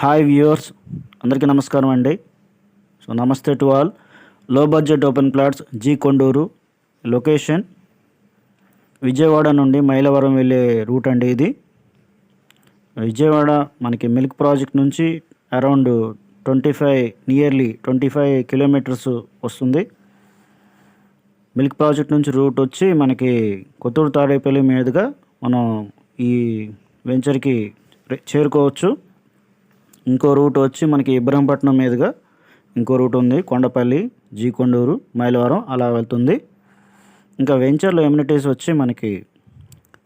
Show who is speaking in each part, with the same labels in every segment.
Speaker 1: Hi viewers అందరికీ నమస్కారం అండి. సో నమస్తే to all. Low budget open plots G Konduru location. Vijayawada నుండి మైలవరం వెళ్ళే రూట్ అండి ఇది. విజయవాడ మనకి మిల్క్ ప్రాజెక్ట్ నుంచి around twenty five nearly twenty five kilometres వస్తుంది. మిల్క్ ప్రాజెక్ట్ నుంచి రూట్ వచ్చి మనకి కొత్తూరు తాడేపల్లి మీదుగా మనం ఈ వెంచర్కి చేరుకోవచ్చు. ఇంకో రూట్ వచ్చి మనకి ఇబ్రహంపట్నం మీదుగా ఇంకో రూట్ ఉంది కొండపల్లి జీ కొండూరు మైలవరం అలా వెళ్తుంది. ఇంకా వెంచర్లో ఎమ్యూనిటీస్ వచ్చి మనకి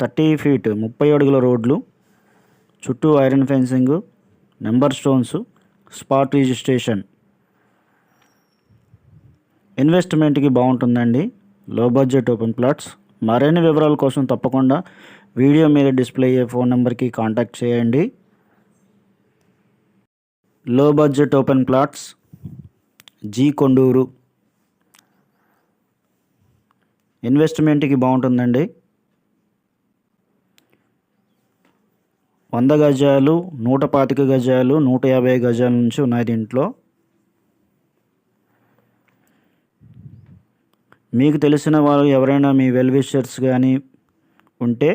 Speaker 1: థర్టీ ఫీట్ ముప్పై అడుగుల రోడ్లు చుట్టూ iron fencing number stones spot registration. ఇన్వెస్ట్మెంట్కి బాగుంటుందండి. లో బడ్జెట్ ఓపెన్ ప్లాట్స్. మరిన్ని వివరాల కోసం తప్పకుండా వీడియో మీద డిస్ప్లే అయ్యే ఫోన్ నెంబర్కి కాంటాక్ట్ చేయండి. Low budget open plots G Konduru ఇన్వెస్ట్మెంట్కి బాగుంటుందండి. వంద గజాలు నూట పాతిక గజాలు నూట యాభై గజాల నుంచి ఉన్నాయి దీంట్లో. మీకు తెలిసిన వాళ్ళు ఎవరైనా మీ వెల్ విషర్స్ కానీ ఉంటే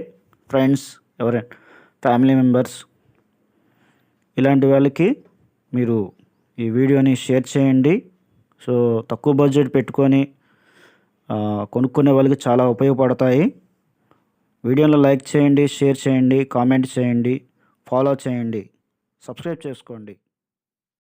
Speaker 1: ఫ్రెండ్స్ ఎవరైనా ఫ్యామిలీ మెంబర్స్ ఇలాంటి వాళ్ళకి మీరు ఈ వీడియోని షేర్ చేయండి. సో తక్కువ బడ్జెట్ పెట్టుకొని కొనుక్కునే వాళ్ళకి చాలా ఉపయోగపడతాయి. వీడియోలో లైక్ చేయండి షేర్ చేయండి కామెంట్ చేయండి ఫాలో చేయండి సబ్స్క్రైబ్ చేసుకోండి.